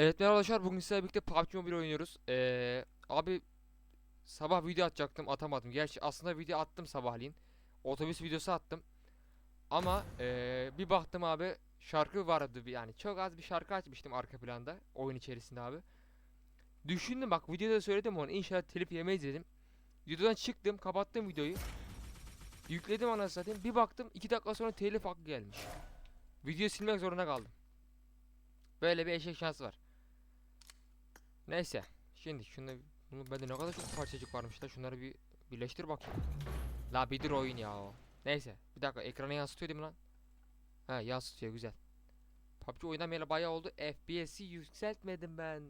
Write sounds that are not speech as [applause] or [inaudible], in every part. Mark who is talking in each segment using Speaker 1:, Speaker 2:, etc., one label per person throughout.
Speaker 1: Evet merhaba arkadaşlar bugün sizlerle birlikte PUBG Mobile oynuyoruz. Ee, abi sabah video atacaktım atamadım. Gerçi aslında video attım sabahleyin. Otobüs videosu attım. Ama ee, bir baktım abi şarkı vardı yani çok az bir şarkı açmıştım arka planda oyun içerisinde abi. Düşündüm bak videoda söyledim onu inşallah telif yemeyiz dedim. Videodan çıktım kapattım videoyu. Yükledim anasını satayım bir baktım 2 dakika sonra telif hakkı gelmiş. Videoyu silmek zorunda kaldım. Böyle bir eşek şansı var. Neyse. Şimdi şunu bunu bende ne kadar çok parçacık varmış da şunları bir birleştir bakayım. La bir dur oyun ya o. Neyse. Bir dakika ekrana yansıtıyor değil mi lan? Ha yansıtıyor güzel. PUBG oynamayalı bayağı oldu. FPS'i yükseltmedim ben.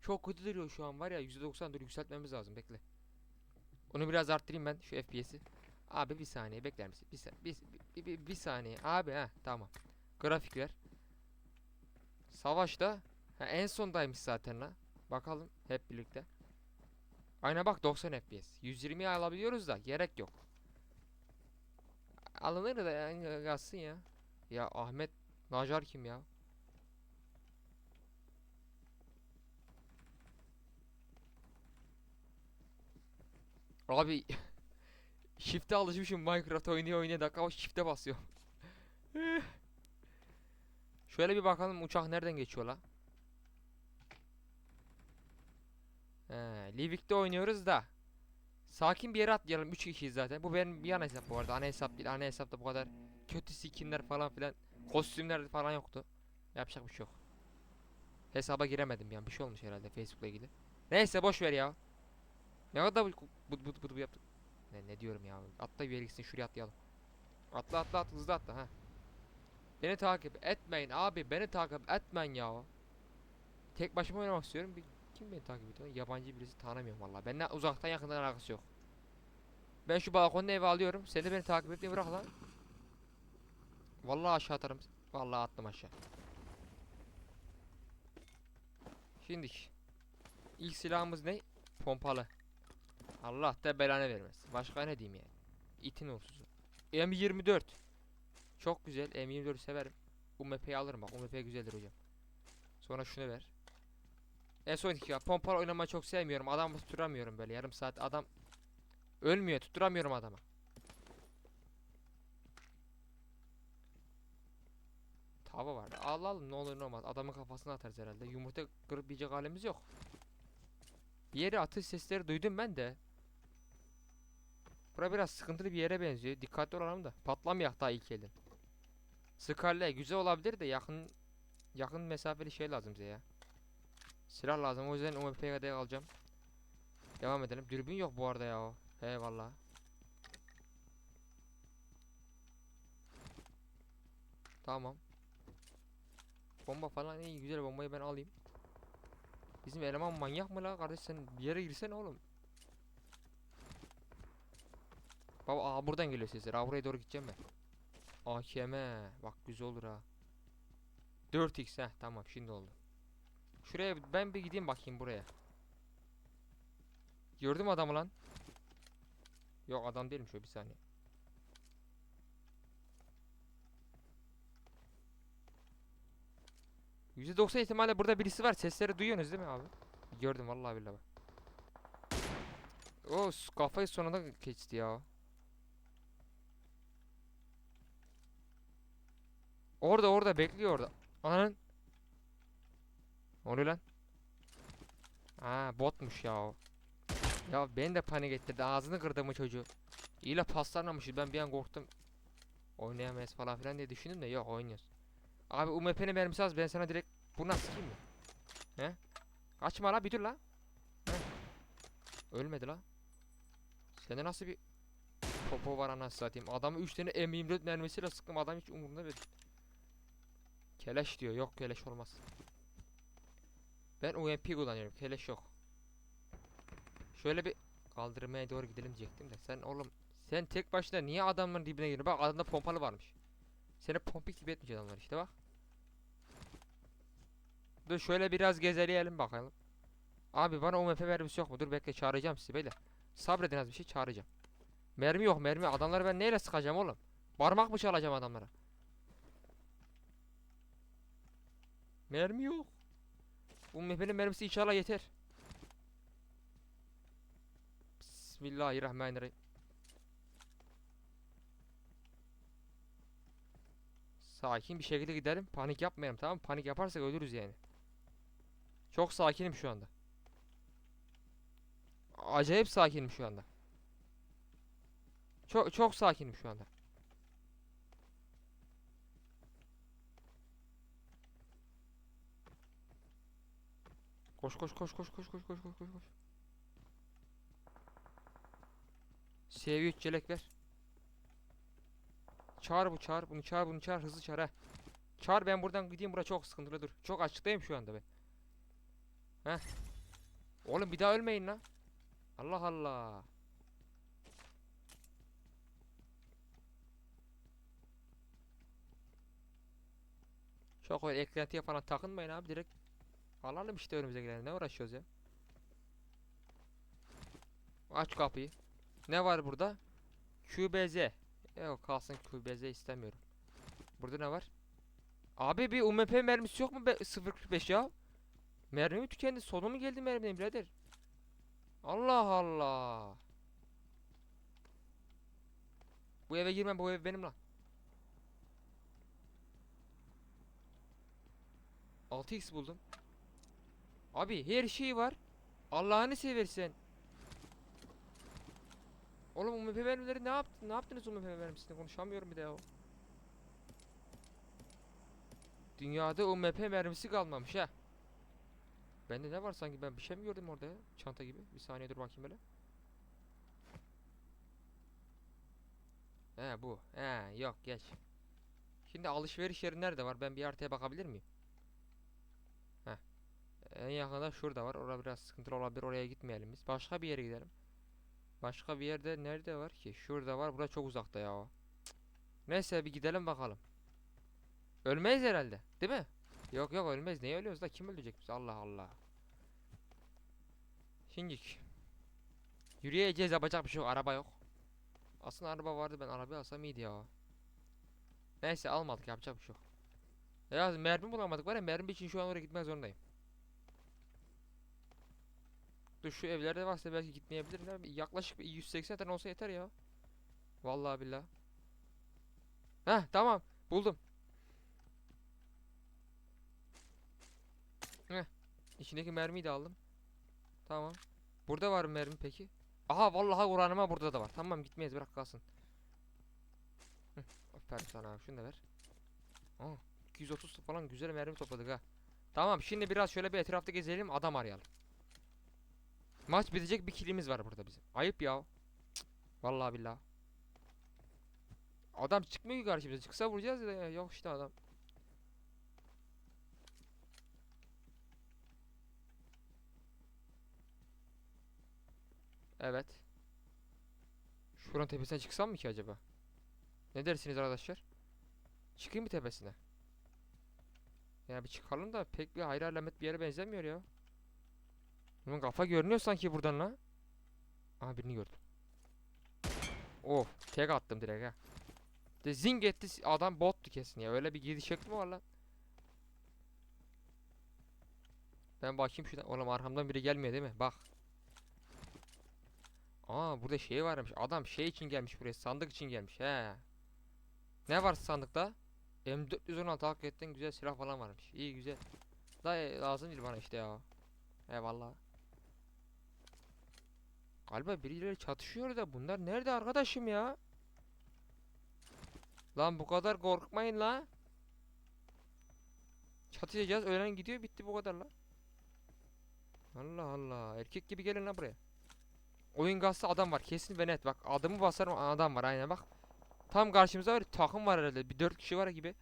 Speaker 1: Çok kötü duruyor şu an var ya %90 dur yükseltmemiz lazım bekle. Onu biraz arttırayım ben şu FPS'i. Abi bir saniye bekler misin? Bir, bir, bir, bir, bir saniye. Abi ha tamam. Grafikler. Savaşta ha, en sondaymış zaten la. Bakalım hep birlikte. Ayna bak 90 FPS. 120'yi alabiliyoruz da gerek yok. Alınır da yani yazsın ya. Ya Ahmet Nacar kim ya? Abi [laughs] Shift'e alışmışım Minecraft oynuyor oynuyor dakika shift'e basıyor. [laughs] Şöyle bir bakalım uçak nereden geçiyor la? Livik'te oynuyoruz da. Sakin bir yere atlayalım. 3 kişiyiz zaten. Bu benim yan hesap bu arada. Ana hesap değil. Ana hesapta bu kadar kötü skinler falan filan. Kostümler falan yoktu. Yapacak bir şey yok. Hesaba giremedim yani. Bir şey olmuş herhalde Facebook'la ilgili. Neyse boş ver ya. Ne kadar bu bu bu, bu, yaptık. Ne, ne diyorum ya. Atla bir yere gitsin şuraya atlayalım. Atla atla atla hızlı atla ha. Beni takip etmeyin abi. Beni takip etmeyin ya. Tek başıma oynamak istiyorum. Bir, kim beni takip ediyor? Yabancı birisi tanımıyorum vallahi. Benden uzaktan yakından alakası yok. Ben şu balkonda eve alıyorum. Sen de beni takip etmeyi bırak lan. Vallahi aşağı atarım. Vallahi attım aşağı. Şimdi ilk silahımız ne? Pompalı. Allah da belanı vermez. Başka ne diyeyim yani? İtin olsuzu. M24. Çok güzel. M24'ü severim. UMP'yi alırım bak. UMP güzeldir hocam. Sonra şunu ver. S12 ya. Pompalı oynamayı çok sevmiyorum. Adamı tutturamıyorum böyle. Yarım saat adam ölmüyor. Tutturamıyorum adamı. Tava var. Alalım ne olur ne olmaz. Adamın kafasına atarız herhalde. Yumurta kırıp yiyecek halimiz yok. Bir yere atış sesleri duydum ben de. Bura biraz sıkıntılı bir yere benziyor. Dikkatli olalım da. Patlamayak daha ilk elin. Scarlet güzel olabilir de yakın yakın mesafeli şey lazım bize ya. Silah lazım o yüzden UMP'ye alacağım. Devam edelim. Dürbün yok bu arada ya. Eyvallah. Tamam. Bomba falan iyi güzel bombayı ben alayım. Bizim eleman manyak mı la kardeş sen bir yere girsene oğlum. Baba aa buradan geliyor sesler. Aa buraya doğru gideceğim ben. AKM bak güzel olur ha. 4x heh tamam şimdi oldu. Şuraya ben bir gideyim bakayım buraya. Gördüm adamı lan. Yok adam değilmiş o bir saniye. %90 ihtimalle burada birisi var. Sesleri duyuyorsunuz değil mi abi? Gördüm vallahi billahi. O kafayı sonunda geçti ya. Orada orada bekliyor orada. Ananın. Ne oluyor lan? Ha botmuş ya o. Ya beni de panik ettirdi. Ağzını kırdı mı çocuğu. İyi la paslanmamışız. Ben bir an korktum. Oynayamayız falan filan diye düşündüm de yok oynuyoruz. Abi UMP'nin mermisi az. Ben sana direkt bunu sıkayım mı? He? Kaçma la bir dur la. He? Ölmedi la. Sende nasıl bir popo var anasını satayım. Adamı 3 tane M24 mermisiyle sıktım. Adam hiç umurunda değil. Keleş diyor. Yok keleş olmaz. Ben UMP kullanıyorum. Keleş yok. Şöyle bir kaldırmaya doğru gidelim diyecektim de. Sen oğlum sen tek başına niye adamların dibine giriyorsun? Bak adamda pompalı varmış. Seni pompik gibi etmiş adamlar işte bak. Dur şöyle biraz gezeleyelim bakalım. Abi bana UMP mermisi yok mu? Dur bekle çağıracağım sizi beyler. Sabredin az bir şey çağıracağım. Mermi yok mermi. Adamları ben neyle sıkacağım oğlum? Parmak mı çalacağım adamlara? Mermi yok. Bu MHP'nin mermisi inşallah yeter. Bismillahirrahmanirrahim. Sakin bir şekilde gidelim. Panik yapmayalım tamam mı? Panik yaparsak ölürüz yani. Çok sakinim şu anda. Acayip sakinim şu anda. Çok çok sakinim şu anda. Koş koş koş koş koş koş koş koş koş koş. Seviye 3 çelek ver. Çağır bu çağır bunu çağır bunu çağır hızlı çağır ha. Çağır ben buradan gideyim bura çok sıkıntılı dur. Çok açıktayım şu anda ben. Heh. Oğlum bir daha ölmeyin lan. Allah Allah. Çok öyle eklentiye falan takınmayın abi direkt alalım işte önümüze gelen ne uğraşıyoruz ya. Aç kapıyı. Ne var burada? QBZ. Yok kalsın QBZ istemiyorum. Burada ne var? Abi bir UMP mermisi yok mu be 0.45 ya? Mermi mi tükendi? Sonu mu geldi merminin birader? Allah Allah. Bu eve girmem bu ev benim lan. 6x buldum. Abi her şey var. Allah'ını seversen. Oğlum UMP mermileri ne yaptın? Ne yaptınız UMP mermisini? Konuşamıyorum bir de ya. Dünyada UMP mermisi kalmamış ha. Bende ne var sanki ben bir şey mi gördüm orada ya? Çanta gibi. Bir saniye dur bakayım hele. He bu. He yok geç. Şimdi alışveriş yeri nerede var? Ben bir haritaya bakabilir miyim? Heh. En yakında şurada var. Orada biraz sıkıntılı olabilir. Oraya gitmeyelim biz. Başka bir yere gidelim. Başka bir yerde nerede var ki? Şurada var. Bura çok uzakta ya. Neyse bir gidelim bakalım. Ölmeyiz herhalde. Değil mi? Yok yok ölmez. Niye ölüyoruz da? Kim ölecek biz? Allah Allah. Şimdi yürüyeceğiz yapacak bir şey yok. Araba yok. Aslında araba vardı ben arabayı alsam iyiydi ya. Neyse almadık yapacak bir şey yok. Ya mermi bulamadık var ya mermi için şu an oraya gitmek zorundayım. Dur şu evlerde varsa belki. Bir Yaklaşık bir 180 tane olsa yeter ya. Vallahi billah. Heh tamam buldum. Heh. İçindeki mermiyi de aldım. Tamam. Burada var mermi peki? Aha vallahi Kur'an'ıma burada da var. Tamam gitmeyiz bırak kalsın. Hı, aferin sana abi şunu da ver. Aa, 230 falan güzel mermi topladık ha. Tamam şimdi biraz şöyle bir etrafta gezelim adam arayalım. Maç bitecek bir kilimiz var burada bizim. Ayıp ya. Vallahi billahi. Adam çıkmıyor ki karşımıza. Çıksa vuracağız ya. Yok işte adam. Evet. Şuranın tepesine çıksam mı ki acaba? Ne dersiniz arkadaşlar? Çıkayım mı tepesine? Ya bir çıkalım da pek bir hayra alamet bir yere benzemiyor ya. Bunun kafa görünüyor sanki buradan la. Aha birini gördüm. Of tek attım direkt ha. De zing etti adam bottu kesin ya. Öyle bir gidiş şekli mi var lan? Ben bakayım şuradan. Oğlum arkamdan biri gelmiyor değil mi? Bak. Aa burada şey varmış. Adam şey için gelmiş buraya. Sandık için gelmiş. He. Ne var sandıkta? M416 hakikaten güzel silah falan varmış. İyi güzel. Da e, lazım değil bana işte ya. Eyvallah. Galiba birileri çatışıyor da bunlar nerede arkadaşım ya? Lan bu kadar korkmayın la. Çatışacağız öğlen gidiyor bitti bu kadar la. Allah Allah erkek gibi gelin la buraya. Oyun gazlı adam var kesin ve net bak adımı basarım adam var aynen bak. Tam karşımızda var takım var herhalde bir dört kişi var gibi.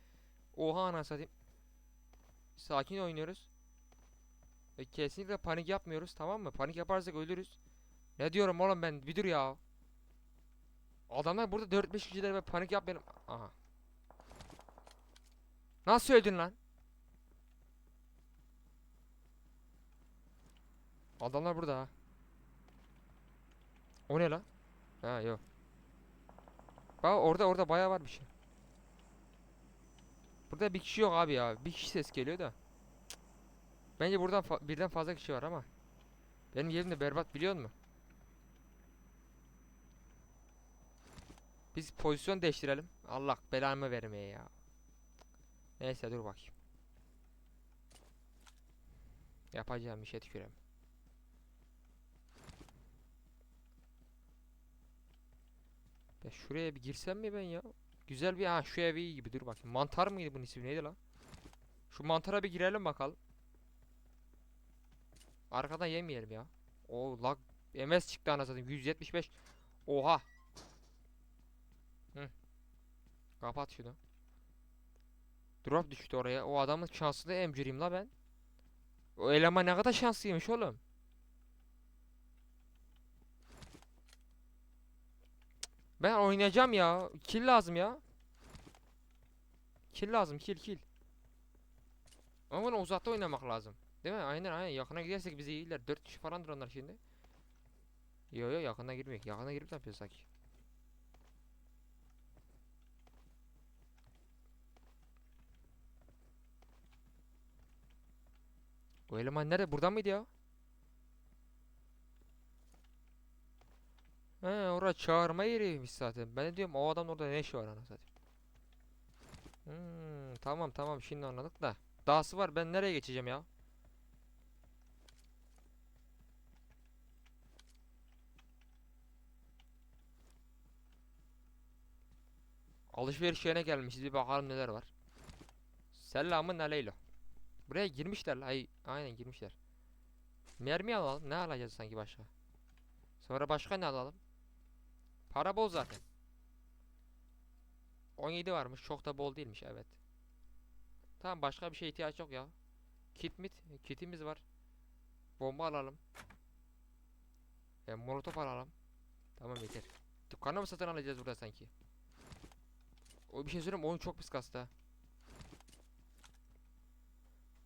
Speaker 1: Oha anasını satayım. Sakin oynuyoruz. Ve kesinlikle panik yapmıyoruz tamam mı? Panik yaparsak ölürüz. Ne diyorum oğlum ben bir dur ya. Adamlar burada 4-5 kişiler ve panik yapmayalım. Aha. Nasıl öldün lan? Adamlar burada ha. O ne lan? Ha yok. Bak orada orada bayağı var bir şey. Burada bir kişi yok abi ya. Bir kişi ses geliyor da. Bence buradan fa- birden fazla kişi var ama. Benim yerim de berbat biliyor musun? Biz pozisyon değiştirelim. Allah belamı vermeye ya. Neyse dur bakayım. Yapacağım bir şey tükürem. Ya şuraya bir girsem mi ben ya? Güzel bir ha şu ev iyi gibi dur bakayım. Mantar mıydı bunun ismi neydi lan? Şu mantara bir girelim bakalım. Arkadan yemeyelim ya. O lag MS çıktı anasını satayım 175. Oha. Hı. Kapat şunu. Drop düştü oraya. O adamın şansını emcüreyim la ben. O eleman ne kadar şanslıymış oğlum. Ben oynayacağım ya. Kill lazım ya. Kill lazım kill kill. Ama bunu uzakta oynamak lazım. Değil mi? Aynen aynen. Yakına gidersek bizi iyiler. 4 kişi falandır onlar şimdi. Yo yo yakına girmek. Yakına girip ne yapıyoruz sanki? Bu eleman nerede? Buradan mıydı ya? He orada çağırma yeriymiş zaten. Ben de diyorum o adam orada ne işi var anasını satayım. Hmm, tamam tamam şimdi anladık da. Dahası var ben nereye geçeceğim ya? Alışveriş yerine gelmişiz bir bakalım neler var. Selamun aleylo. Buraya girmişler. Ay, aynen girmişler. Mermi alalım. Ne alacağız sanki başka? Sonra başka ne alalım? Para bol zaten. 17 varmış. Çok da bol değilmiş evet. Tamam başka bir şeye ihtiyaç yok ya. Kit mit. Kitimiz var. Bomba alalım. E, molotof alalım. Tamam yeter. Dükkanı mı satın alacağız burada sanki? O bir şey söyleyeyim oyun çok pis kastı ha.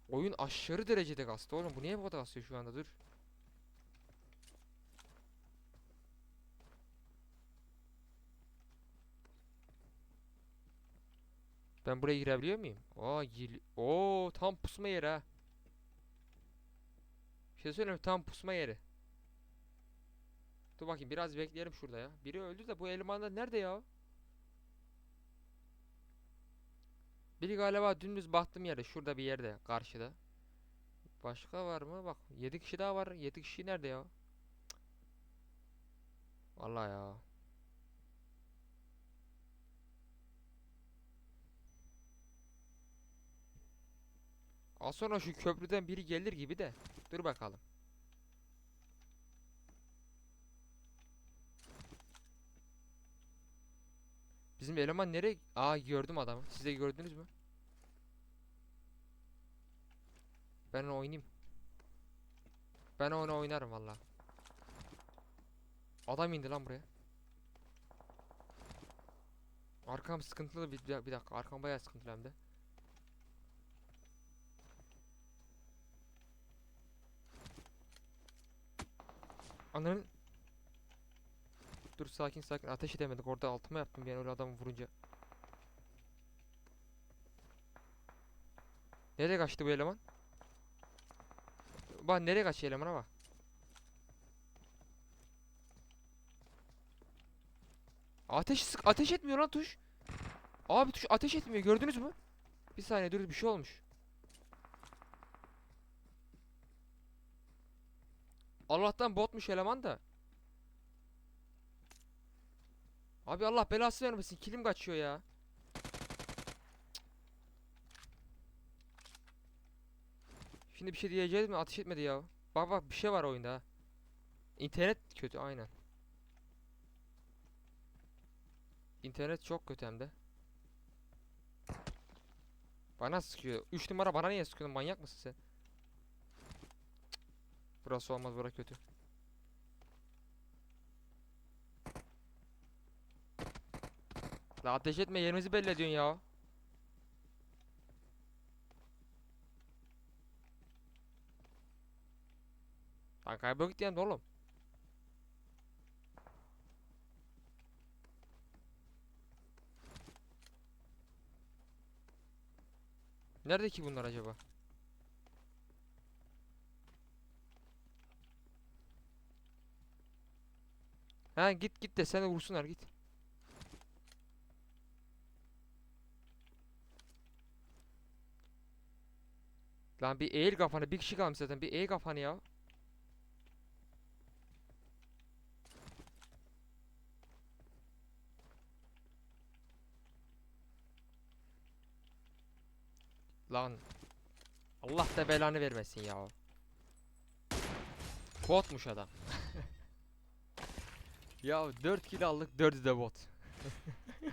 Speaker 1: Oyun aşırı derecede kastı oğlum. Bu niye bu kadar kastıyor şu anda? Dur. Ben buraya girebiliyor muyum? Aa, gir Oo, tam pusma yeri ha. Bir şey söyleyeyim? Tam pusma yeri. Dur bakayım biraz bekleyelim şurada ya. Biri öldü de bu elemanlar nerede ya? Biri galiba dümdüz baktım yere. Şurada bir yerde. Karşıda. Başka var mı? Bak 7 kişi daha var. 7 kişi nerede ya? Cık. Vallahi ya. Az sonra şu köprüden biri gelir gibi de. Dur bakalım. Bizim eleman nereye? Aa gördüm adamı. Siz de gördünüz mü? Ben onu oynayayım. Ben onu oynarım valla. Adam indi lan buraya. Arkam sıkıntılı bir, bir, dakika. Arkam bayağı sıkıntılı hem de. Ananın Dur sakin sakin ateş edemedik orada altıma yaptım yani öyle adamı vurunca. Nereye kaçtı bu eleman? Bak nereye kaçıyor elemana bak. Ateş sık ateş etmiyor lan tuş. Abi tuş ateş etmiyor gördünüz mü? Bir saniye dur bir şey olmuş. Allah'tan botmuş eleman da. Abi Allah belası vermesin. Kilim kaçıyor ya. Şimdi bir şey diyeceğiz mi? Ateş etmedi ya. Bak bak bir şey var oyunda. İnternet kötü aynen. İnternet çok kötü hem de. Bana sıkıyor. 3 numara bana niye sıkıyorsun? Manyak mısın sen? Burası olmaz, burası kötü. La ateş etme yerimizi belli ediyorsun ya. Lan kaybol git yani oğlum. Nerede ki bunlar acaba? Ha git git de sen vursunlar git. Lan bir eğil kafanı bir kişi kalmış zaten bir eğil kafanı ya. Lan Allah da belanı vermesin ya. Botmuş adam. [laughs] ya 4 kill aldık 4'ü de bot.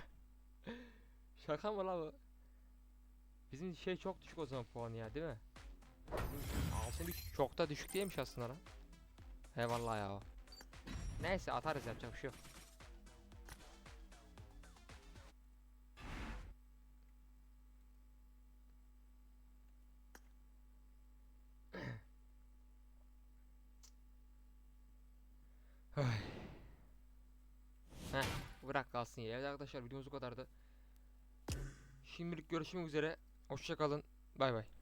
Speaker 1: [laughs] Şaka mı la bu? Bizim şey çok düşük o zaman puanı ya değil mi? Bizim Altın düş çok da düşük değilmiş aslında lan. Eyvallah ya. Neyse atarız yapacak bir şey yok. [clears throat] Heh, bırak kalsın ya. Evet arkadaşlar videomuz bu kadardı. Şimdilik görüşmek üzere. Hoşça kalın. Bay bay.